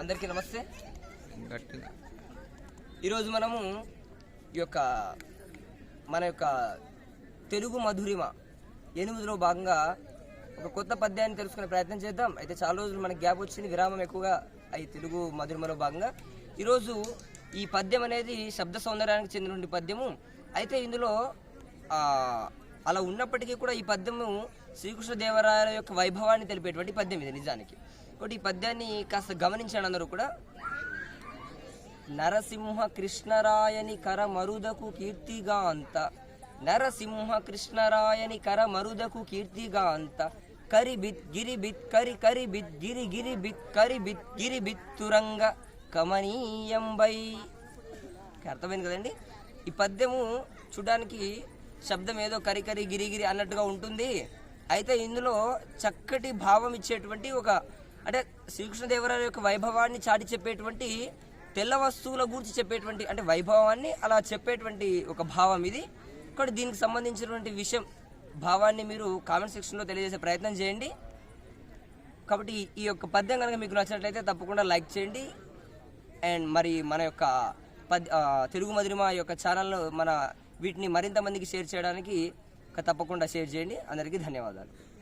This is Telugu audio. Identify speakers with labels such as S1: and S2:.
S1: అందరికీ నమస్తే. ఈరోజు మనము ఈ యొక్క మన యొక్క తెలుగు మధురిమ ఎనిమిదిలో భాగంగా ఒక కొత్త పద్యాన్ని తెలుసుకునే ప్రయత్నం చేద్దాం. అయితే చాలా రోజులు మనకి గ్యాప్ వచ్చింది విరామం ఎక్కువగా అయి తెలుగు మధురిమలో భాగంగా. ఈరోజు ఈ పద్యం అనేది శబ్ద సౌందర్యానికి చెందినటువంటి పద్యము. అయితే ఇందులో అలా ఉన్నప్పటికీ కూడా ఈ పద్యము శ్రీకృష్ణదేవరాయల యొక్క వైభవాన్ని తెలిపేటువంటి పద్యం ఇది నిజానికి. ఒకటి ఈ పద్యాన్ని కాస్త గమనించండి అందరూ కూడా. నరసింహ కృష్ణరాయని కర మరుదకు కీర్తిగాంత. నరసింహ కృష్ణరాయని కర మరుదకు కీర్తిగాంత. కరి బిత్ గిరి బిత్ కరి కరి బిత్ గిరి గిరి బిత్ కరి బిత్ గిరి బిత్తురంగ కమనీయంబై అర్థమైంది కదండి? ఈ పద్యము చూడడానికి శబ్దం ఏదో కరికరి గిరిగిరి అన్నట్టుగా ఉంటుంది. అయితే ఇందులో చక్కటి భావం ఇచ్చేటువంటి ఒక అంటే శ్రీకృష్ణదేవరాయ యొక్క వైభవాన్ని చాటి చెప్పేటువంటి తెల్ల వస్తువుల గురించి చెప్పేటువంటి అంటే వైభవాన్ని అలా చెప్పేటువంటి ఒక భావం ఇది. ఇక్కడ దీనికి సంబంధించినటువంటి విషయం భావాన్ని మీరు కామెంట్ సెక్షన్లో తెలియజేసే ప్రయత్నం చేయండి. కాబట్టి ఈ- యొక్క పద్యం కనుక మీకు నచ్చినట్లయితే తప్పకుండా లైక్ చేయండి. అండ్ మరి మన యొక్క పద్ తెలుగు మధురిమ యొక్క ఛానల్లో మన వీటిని మరింత మందికి షేర్ చేయడానికి తప్పకుండా షేర్ చేయండి. అందరికీ ధన్యవాదాలు.